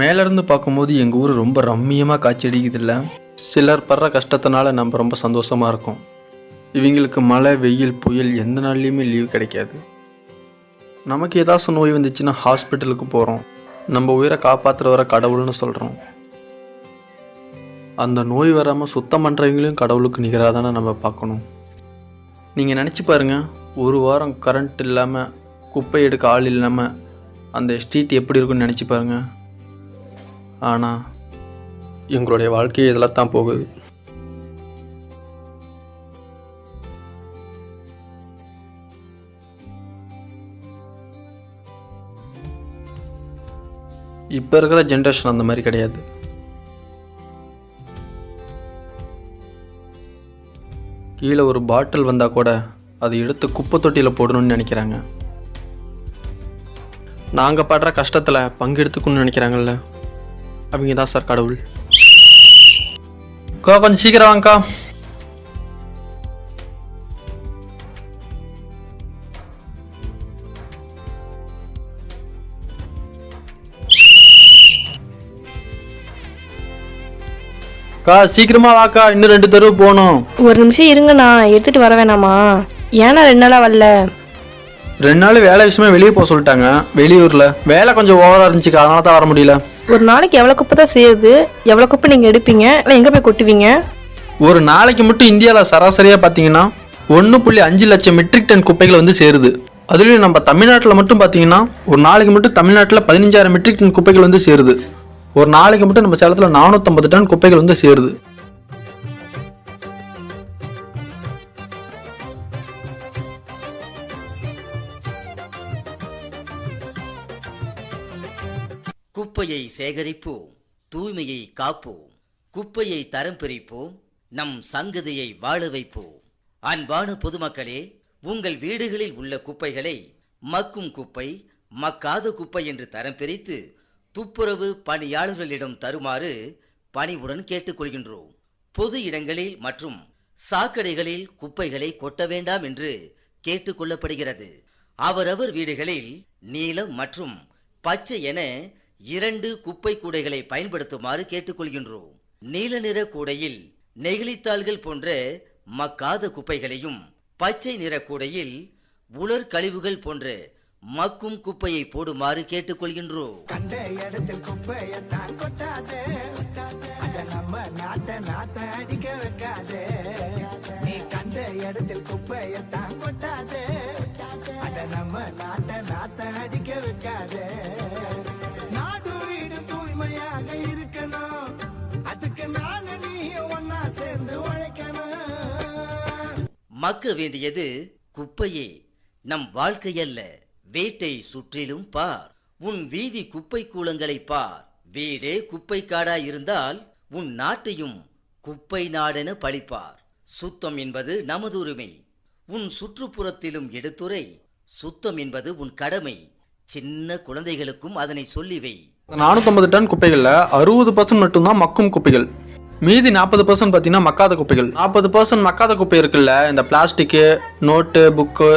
மேலேருந்து பார்க்கும்போது எங்கள் ஊர் ரொம்ப ரம்மியமாக காட்சி அடிக்குதில்ல சிலர் படுற கஷ்டத்தினால நம்ம ரொம்ப சந்தோஷமாக இருக்கோம். இவங்களுக்கு மழை வெயில் புயல் எந்த நாள்லேயுமே லீவ் கிடைக்காது. நமக்கு ஏதாச்சும் நோய் வந்துச்சுன்னா ஹாஸ்பிட்டலுக்கு போகிறோம் நம்ம உயிரை காப்பாற்றுற வர கடவுள்னு சொல்கிறோம் அந்த நோய் வராமல் சுத்தம் பண்ணுறவங்களையும் கடவுளுக்கு நிகராக தானே நம்ம பார்க்கணும். நீங்கள் நினச்சி பாருங்கள் ஒரு வாரம் கரண்ட் இல்லாமல் குப்பை எடுக்க ஆள் இல்லாமல் அந்த ஸ்ட்ரீட் எப்படி இருக்குன்னு நினச்சி பாருங்கள் ஆனால் எங்களுடைய வாழ்க்கை இதில் தான் போகுது. இப்போ இருக்கிற ஜென்ரேஷன் அந்த மாதிரி கிடையாது. கீழே ஒரு பாட்டில் வந்தால் கூட அதை எடுத்து குப்பை தொட்டியில் போடணும்னு நினைக்கிறாங்க. நாங்கள் படுற கஷ்டத்தில் பங்கெடுத்துக்கணும்னு நினைக்கிறாங்கல்ல. அவங்க தான் சார் கடவுள். அக்கா கொஞ்சம் சீக்கிரம் வாங்கக்கா. அக்கா சீக்கிரமா வாக்கா. இன்னும் ரெண்டு தெருவு போகணும். ஒரு நிமிஷம் இருங்கண்ணா. எடுத்துட்டு வர வேணாமா? ஏன்னா ரெண்டு நாளா வரல. ரெண்டு நாள் வேலை விஷயமா வெளியே போக சொல்லிட்டாங்க. வெளியூரில். வேலை கொஞ்சம் ஓவராக இருந்துச்சுக்கா. அதனால தான் வர முடியல. ஒரு நாளைக்கு எவ்வளோ குப்பை தான் சேருது? எவ்வளோ குப்பை நீங்கள் எடுப்பீங்க? இல்லை எங்கே போய் கொட்டுவீங்க? ஒரு நாளைக்கு மட்டும் இந்தியாவில் சராசரியாக பார்த்தீங்கன்னா ஒன்று புள்ளி அஞ்சு லட்சம் மெட்ரிக் டன் குப்பைகள் வந்து சேருது. அதுலேயும் நம்ம தமிழ்நாட்டில் மட்டும் பார்த்தீங்கன்னா ஒரு நாளைக்கு மட்டும் தமிழ்நாட்டில் பதினஞ்சாயிரம் மெட்ரிக் டன் குப்பைகள் வந்து சேருது. ஒரு நாளைக்கு மட்டும் நம்ம சேலத்தில் நானூற்றம்பது டன் குப்பைகள் வந்து சேருது. குப்பையை சேகரிப்போம் தூய்மையை காப்போம் குப்பையை தரம் பிரிப்போம் நம் சங்கதியை வாழ வைப்போம். அன்பான பொதுமக்களே உங்கள் வீடுகளில் உள்ள குப்பைகளை மக்கும் குப்பை மக்காத குப்பை என்று தரம் பிரித்து துப்புரவு பணியாளர்களிடம் தருமாறு பணிவுடன் கேட்டுக்கொள்கின்றோம். பொது இடங்களில் மற்றும் சாக்கடைகளில் குப்பைகளை கொட்ட வேண்டாம் என்று கேட்டுக்கொள்ளப்படுகிறது. அவரவர் வீடுகளில் நீலம் மற்றும் பச்சை என இரண்டு குப்பை கூடைகளை பயன்படுத்துமாறு கேட்டுக்கொள்கின்றோம். நீல நிற கூடையில் நெகிழித்தாள்கள் போன்ற மக்காத குப்பைகளையும் பச்சை நிற கூடையில் உலர் கழிவுகள் போன்ற மக்கும் குப்பையை போடுமாறு கேட்டுக்கொள்கின்றோம். கண்ட இடத்தில் குப்பையத்தான் கொட்டாதே நம்ம நாட்ட அடிக்க வைக்காதே. நீ கண்ட இடத்தில் குப்பையத்தான் கொட்டாதே. பார்க்க வேண்டியது குப்பையே. நம் வாழ்க்கையல்ல வீட்டை சுற்றிலும் பார். உன் வீதி குப்பை கூலங்களை பார். வீடே குப்பை காடா இருந்தால் உன் நாட்டையும் குப்பை நாடென பழிப்பார். சுத்தம் என்பது நமது உரிமை. உன் சுற்றுப்புறத்திலும் எடுத்துரை. சுத்தம் என்பது உன் கடமை. சின்ன குழந்தைகளுக்கும் அதனை சொல்லி வை நானூற்றம்பது டன் குப்பைகளில் அறுபது பர்சன்ட் மட்டும்தான் மக்கும் குப்பைகள். மீதி நாற்பது பர்சன்ட் பார்த்தீங்கன்னா மக்காத குப்பைகள். நாற்பது பர்சன்ட் மக்காத குப்பை இருக்குல்ல இந்த பிளாஸ்டிக்கு நோட்டு புக்கு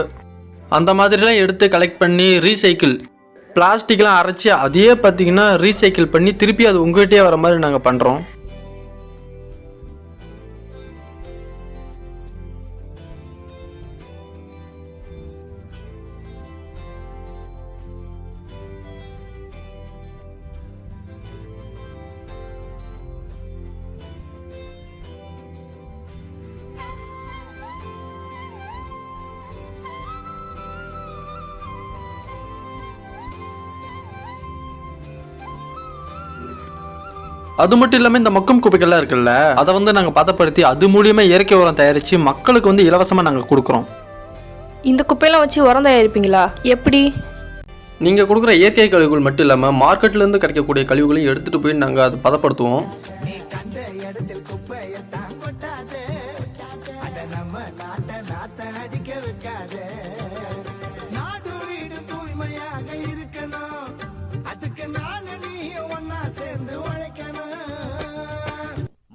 அந்த மாதிரிலாம் எடுத்து கலெக்ட் பண்ணி ரீசைக்கிள் பிளாஸ்டிக்லாம் அரைச்சி அதையே பார்த்தீங்கன்னா ரீசைக்கிள் பண்ணி திருப்பி அது உங்கள்கிட்டயே வர மாதிரி நாங்கள் பண்ணுறோம் அது மட்டும் இல்லாமல் இந்த மக்கும் குப்பைகள்லாம் இருக்குல்ல அதை வந்து நாங்கள் பதப்படுத்தி அது மூலியமாக இயற்கை உரம் தயாரித்து மக்களுக்கு வந்து இலவசமாக நாங்கள் கொடுக்குறோம். இந்த குப்பையெல்லாம் வச்சு உரம் தயாரிப்பீங்களா? எப்படி? நீங்கள் கொடுக்குற இயற்கை கழிவுகள் மட்டும் இல்லாமல் மார்க்கெட்லேருந்து கிடைக்கக்கூடிய கழிவுகளையும் எடுத்துகிட்டு போய் நாங்கள் அதை பதப்படுத்துவோம்.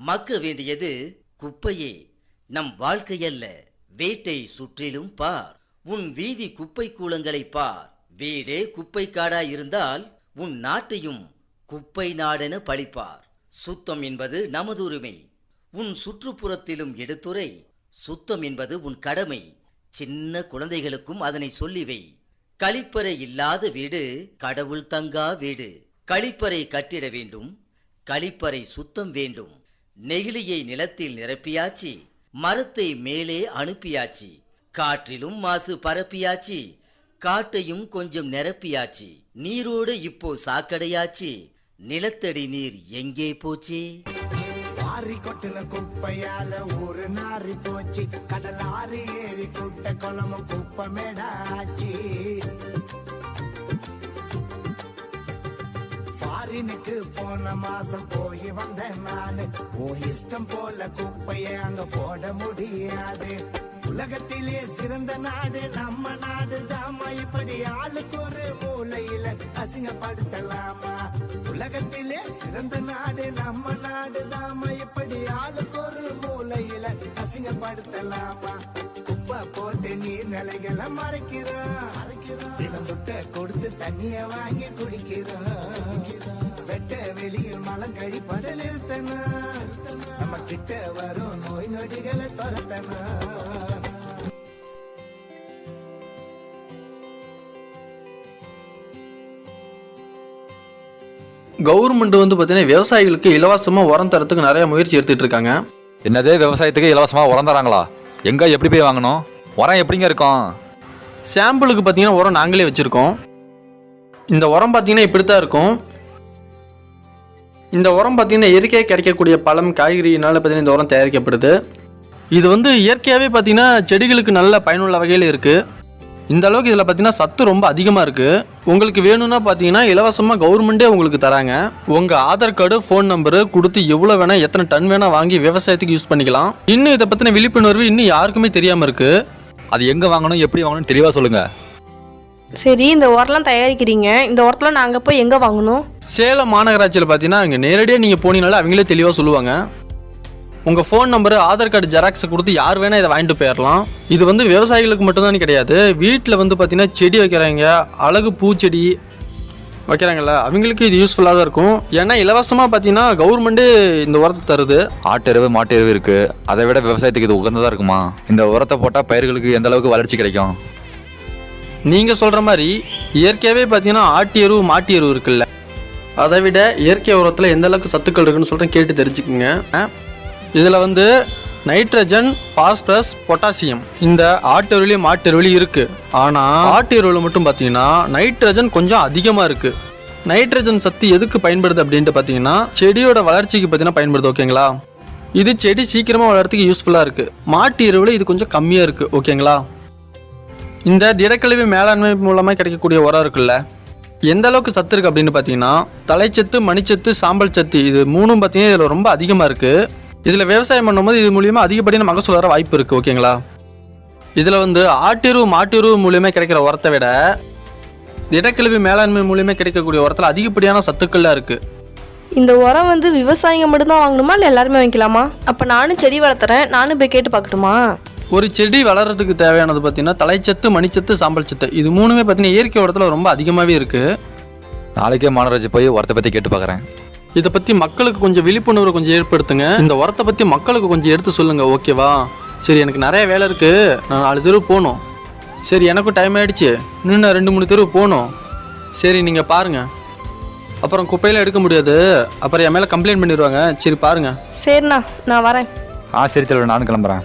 மக்க வேண்டியது குப்பையே. நம் வாழ்க்கையல்ல வேட்டை சுற்றிலும் பார். உன் வீதி குப்பை கூலங்களை பார். வீடே குப்பை காடா இருந்தால் உன் நாட்டையும் குப்பை நாடென பழிப்பார். சுத்தம் என்பது நமது உரிமை. உன் சுற்றுப்புறத்திலும் எடுத்துரை. சுத்தம் என்பது உன் கடமை. சின்ன குழந்தைகளுக்கும் அதனை சொல்லிவை கழிப்பறை இல்லாத வீடு கடவுள் தங்கா வீடு. கழிப்பறை கட்டிட வேண்டும். கழிப்பறை சுத்தம் வேண்டும். நெகிழியை நிலத்தில் நிரப்பியாச்சு மரத்தை மேலே அனுப்பியாச்சு காற்றிலும் மாசு பரப்பியாச்சு காட்டையும் கொஞ்சம் நிரப்பியாச்சு நீரோடு இப்போ சாக்கடையாச்சு நிலத்தடி நீர் எங்கே போச்சு? வாரி கொட்டின குப்பையால ஒரு நாரி போச்சு கடலாறு ஏறி கூட்ட குளமும் குப்பமேடாச்சு. ஃபாரினுக்கு போன மாசம் போய் வந்தேன் நானு. உன் இஷ்டம் போல குப்பைய அங்க போட முடியாது. உலகத்திலே சிறந்த நாடு நம்ம நாடு தாமா இப்படி ஆளுக்கு ஒரு மூலையில அசிங்கப்படுத்தலாமா? உலகத்திலே சிறந்த நாடு நம்ம நாடு தாமா இப்படி ஆளுக்கு ஒரு மூலையில அசிங்கப்படுத்தலாமா? குப்பை போட்டு நீர் நிலைகளை மறைக்கிறோம். தினம் முட்டை கொடுத்து தண்ணிய வாங்கி குடிக்கிறோம். வெட்ட வெளியில் மலம் கழிப்பதை நிறுத்தணும் நம்ம கிட்ட வரும் நோய் நொடிகளை துரத்தணும் கவர்மெண்ட் வந்து பார்த்தீங்கன்னா விவசாயிகளுக்கு இலவசமாக உரம் தரத்துக்கு நிறைய முயற்சி எடுத்துட்டு இருக்காங்க. என்னது? விவசாயத்துக்கு இலவசமாக உரம் தராங்களா? எங்கே எப்படி போய் வாங்கணும்? உரம் எப்படிங்க இருக்கும்? சாம்பிளுக்கு பார்த்தீங்கன்னா உரம் நாங்களே வச்சுருக்கோம். இந்த உரம் பார்த்தீங்கன்னா இப்படி தான் இருக்கும். இந்த உரம் பார்த்தீங்கன்னா இயற்கையாக கிடைக்கக்கூடிய பழம் காய்கறியினால் பார்த்தீங்கன்னா இந்த உரம் தயாரிக்கப்படுது. இது வந்து இயற்கையாகவே பார்த்தீங்கன்னா செடிகளுக்கு நல்ல பயனுள்ள வகையில் இருக்குது இந்த அளவுக்கு இதில் பார்த்தீங்கன்னா சத்து ரொம்ப அதிகமாக இருக்குது உங்களுக்கு வேணும்னா பார்த்தீங்கன்னா இலவசமாக கவர்மெண்ட்டே உங்களுக்கு தராங்க. உங்கள் ஆதார் கார்டு ஃபோன் நம்பரு கொடுத்து எவ்வளோ வேணால் எத்தனை டன் வேணால் வாங்கி விவசாயத்துக்கு யூஸ் பண்ணிக்கலாம். இன்னும் இதை பற்றின விழிப்புணர்வு இன்னும் யாருக்குமே தெரியாமல் இருக்குது அது எங்கே வாங்கணும் எப்படி வாங்கணும்னு தெளிவாக சொல்லுங்கள் சரி இந்த உரம்லாம் தயாரிக்கிறீங்க. இந்த உரத்தில் நாங்கள் போய் எங்கே வாங்கணும்? சேலம் மாநகராட்சியில் பார்த்தீங்கன்னா அங்கே நேரடியாக நீங்கள் போனீங்கனால அவங்களே தெளிவாக சொல்லுவாங்க. உங்கள் ஃபோன் நம்பரு ஆதார் கார்டு ஜெராக்ஸை கொடுத்து யார் வேணால் இதை வாங்கிட்டு போயிடலாம் இது வந்து விவசாயிகளுக்கு மட்டும்தான் கிடையாது. வீட்டில் வந்து பார்த்தீங்கன்னா செடி வைக்கிறாங்க. அழகு பூச்செடி வைக்கிறாங்கல்ல அவங்களுக்கு இது யூஸ்ஃபுல்லாக தான் இருக்கும். ஏன்னா இலவசமாக பார்த்தீங்கன்னா கவர்மெண்ட்டே இந்த உரத்தை தருது. ஆட்டு எருவு மாட்டு எருவு இருக்குது அதை விட விவசாயத்துக்கு இது உகந்ததாக இருக்குமா? இந்த உரத்தை போட்டால் பயிர்களுக்கு எந்த அளவுக்கு வளர்ச்சி கிடைக்கும்? நீங்கள் சொல்கிற மாதிரி இயற்கையாகவே பார்த்தீங்கன்னா ஆட்டு எருவு மாட்டு எருவு இருக்குல்ல. அதை விட இயற்கை உரத்தில் எந்த அளவுக்கு சத்துக்கள் இருக்குன்னு சொல்கிறேன் கேட்டு தெரிஞ்சுக்குங்க. இதில் வந்து நைட்ரஜன் பாஸ்பரஸ் பொட்டாசியம் இந்த ஆட்டு மாட்டெருவிலையும் மாட்டு எருவிலையும் இருக்குது ஆனால் ஆட்டு எருவில் மட்டும் பார்த்தீங்கன்னா நைட்ரஜன் கொஞ்சம் அதிகமாக இருக்குது நைட்ரஜன் சத்து எதுக்கு பயன்படுது அப்படின்ட்டு பார்த்தீங்கன்னா செடியோட வளர்ச்சிக்கு பார்த்தீங்கன்னா பயன்படுது ஓகேங்களா இது செடி சீக்கிரமாக வளர்கிறதுக்கு யூஸ்ஃபுல்லாக இருக்குது மாட்டு எருவில் இது கொஞ்சம் கம்மியாக இருக்குது ஓகேங்களா இந்த திடக்கழிவு மேலாண்மை மூலமாக கிடைக்கக்கூடிய உரம் இருக்குல்ல எந்த அளவுக்கு சத்து இருக்குது அப்படின்னு பார்த்தீங்கன்னா தலைச்சத்து மணிச்சத்து சாம்பல் சத்து இது மூணும் பார்த்தீங்கன்னா இதில் ரொம்ப அதிகமாக இருக்குது இதில் விவசாயம் பண்ணும்போது இது மூலியமாக அதிகப்படியான மகசூல் வர வாய்ப்பு இருக்குது ஓகேங்களா? இதில் வந்து ஆட்டிருவு மாட்டிரு மூலியமாக கிடைக்கிற உரத்தை விட திடக்கழிவு மேலாண்மை மூலியமாக கிடைக்கக்கூடிய உரத்தில் அதிகப்படியான சத்துக்கள்லாம் இருக்குது இந்த உரம் வந்து விவசாயிங்க மட்டும்தான் வாங்கணுமா இல்லை எல்லாருமே வாங்கிக்கலாமா? அப்போ நானும் செடி வளர்த்துறேன் நானும் போய் கேட்டு பார்க்கட்டுமா? ஒரு செடி வளர்கிறதுக்கு தேவையானது பார்த்தீங்கன்னா தலைச்சத்து மணிச்சத்து சாம்பல் சத்து. இது மூணுமே பார்த்தீங்கன்னா இயற்கை உரத்தில் ரொம்ப அதிகமாகவே இருக்குது நாளைக்கே மாநகராட்சி போய் உரத்தை பற்றி கேட்டு பார்க்குறேன் இதை பற்றி மக்களுக்கு கொஞ்சம் விழிப்புணர்வு கொஞ்சம் ஏற்படுத்துங்க. இந்த உரத்தை பற்றி மக்களுக்கு கொஞ்சம் எடுத்து சொல்லுங்க ஓகேவா? சரி எனக்கு நிறைய வேலை இருக்குது நான் நாலு தெருவு போகணும். சரி எனக்கும் டைம் ஆயிடுச்சு. இன்னும் நான் ரெண்டு மூணு தெருவு போகணும். சரி நீங்கள் பாருங்கள் அப்புறம் குப்பையெல்லாம் எடுக்க முடியாது. அப்புறம் என் மேலே கம்ப்ளைண்ட் பண்ணிடுவாங்க. சரி பாருங்கள் சரிண்ணா நான் வரேன். ஆ சரி தலைவர் நானும் கிளம்புறேன்.